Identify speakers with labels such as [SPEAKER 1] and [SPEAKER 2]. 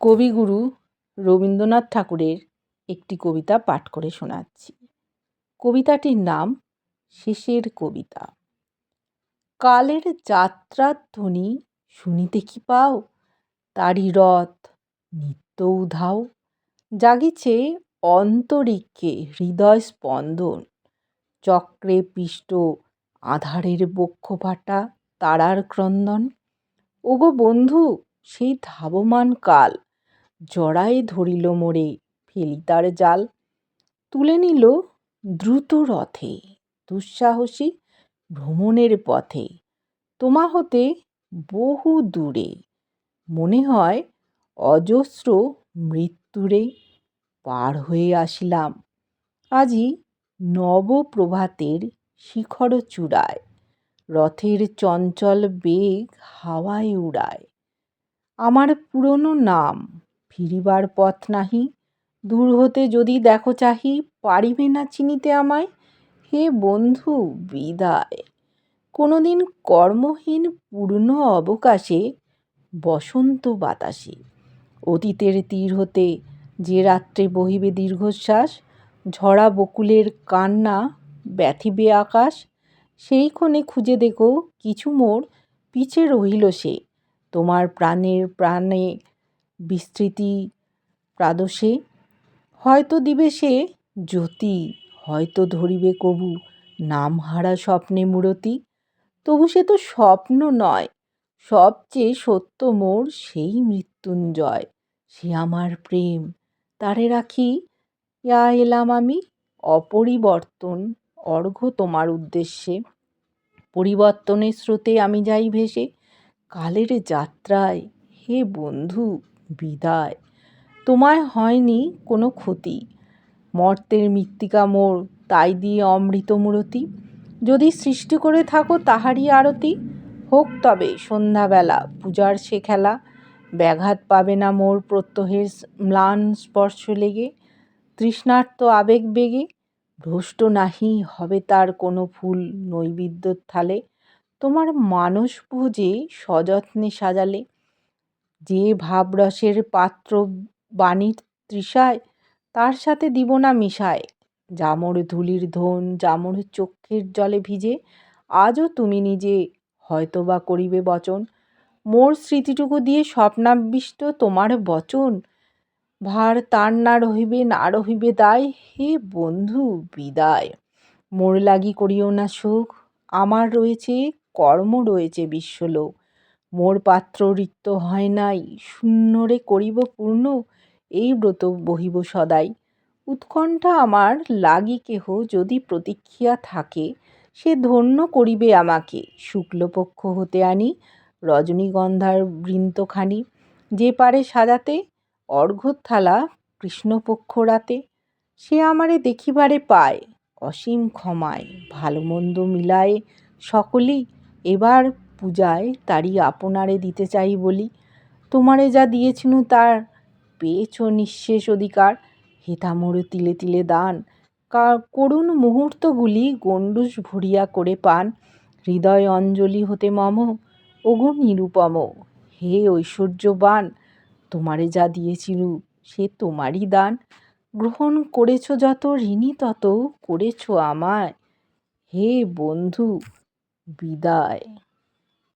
[SPEAKER 1] কবিগুরু রবীন্দ্রনাথ ঠাকুরের একটি কবিতা পাঠ করে শোনাচ্ছি। কবিতাটির নাম শেষের কবিতা। কালের যাত্রার ধ্বনি শুনিতে কি পাও? তারি রথ নিত্য উধাও। জাগিছে অন্তরিক্ষে হৃদয় স্পন্দন। চক্রে পিষ্ট আধারের বক্ষ ফাটা তারার ক্রন্দন। ওগো বন্ধু, সেই ধাবমান কাল জড়ায়ে ধরিল মোরে ফেলিতার জাল। তুলে নিল দ্রুত রথে, দুঃসাহসী ভ্রমণের পথে। তোমা হতে বহু দূরে, মনে হয় অজস্র মৃত্যুরে পার হয়ে আসিলাম। আজি নবপ্রভাতের শিখর চূড়ায়, রথের চঞ্চল বেগ হাওয়ায় উড়ায়। আমার পুরনো নাম ফিরিবার পথ নাহি। দূর হতে যদি দেখো চাহি, পারিবে না চিনিতে আমায়? হে বন্ধু, বিদায়। কোনোদিন কর্মহীন পূর্ণ অবকাশে, বসন্ত বাতাসে। অতীতের তীর হতে যে রাত্রে বহিবে দীর্ঘশ্বাস, ঝরা বকুলের কান্না ব্যথিবে আকাশ সেইক্ষণে খুঁজে দেখো, কিছু মোর পিছে রহিল সে। তোমার প্রাণের প্রাণে বিস্তৃতি প্রাদশে। হয়তো দিবে সে জ্যোতি, হয়তো ধরিবে কবু নামহারা স্বপ্নে মূরতি। তবু সে তো স্বপ্ন নয়, সবচেয়ে সত্য মোর সেই মৃত্যুঞ্জয়। সে আমার প্রেম, তারে রাখি, ইয়া এলাম আমি, অপরিবর্তন অর্ঘ্য তোমার উদ্দেশ্যে। পরিবর্তনের স্রোতে আমি যাই ভেসে, কালের যাত্রায়, হে বন্ধু বিদায়। তোমায় হয়নি কোনো ক্ষতি। মর্তের মৃত্তিকা মোর, তাই দিয়ে অমৃত মূরতি যদি সৃষ্টি করে থাকো তাহারই আরতি, হোক তবে সন্ধ্যাবেলা পূজার সে খেলা। ব্যাঘাত পাবে না মোর প্রত্যহের ম্লান স্পর্শ লেগে। তৃষ্ণার্ত আবেগ বেগে। ভ্রষ্ট নাহি হবে তার কোনো ফুল নৈবেদ্যর থালে। তোমার মানস ভোজে সযত্নে সাজালে। যে ভাবরসের পাত্র বাণীর তৃষায়, তার সাথে দিব না মিশায়। জামর ধুলির ধন, জামর চক্ষের জলে ভিজে, আজও তুমি নিজে হয়তো বা করিবে বচন। মোর স্মৃতিটুকু দিয়ে স্বপ্নাবিষ্ট তোমার বচন। ভার তার না রহিবে না রহিবে দায়, হে বন্ধু বিদায়। মোর লাগি করিও না সুখ আমার রয়েছে, কর্ম রয়েছে বিশ্বলোক। মোর পাত্র রিক্ত হয় নাই, শূন্যরে করিব পূর্ণ, এই ব্রত বহিব সদাই। উৎকণ্ঠা আমার লাগি কেহ যদি প্রতীক্ষিয়া থাকে, সে ধন্য করিবে আমাকে। শুক্লপক্ষ হতে আনি, রজনীগন্ধার বৃন্তখানি, যে পারে সাজাতে অর্ঘ্যর থালা কৃষ্ণপক্ষ রাতে। সে আমারে দেখিবারে পায়, অসীম ক্ষমায় ভালো মন্দ মিলায়ে সকলই এবার পূজায় তারই আপনারে দিতে চাই বলি। তোমারে যা দিয়েছিনু তার, পেয়েছ নিঃশেষ অধিকার। মোর তিলে তিলে দান। করুণ মুহূর্তগুলি গণ্ডূষ ভরিয়া করে পান। হৃদয় অঞ্জলি হতে মম, ওগো নিরুপম। হে ঐশ্বর্যবান, তোমারে যা দিয়েছিনু সে তোমারই দান। গ্রহণ করেছ যত, ঋণী তত করেছ আমায়। হে বন্ধু, বিদায়।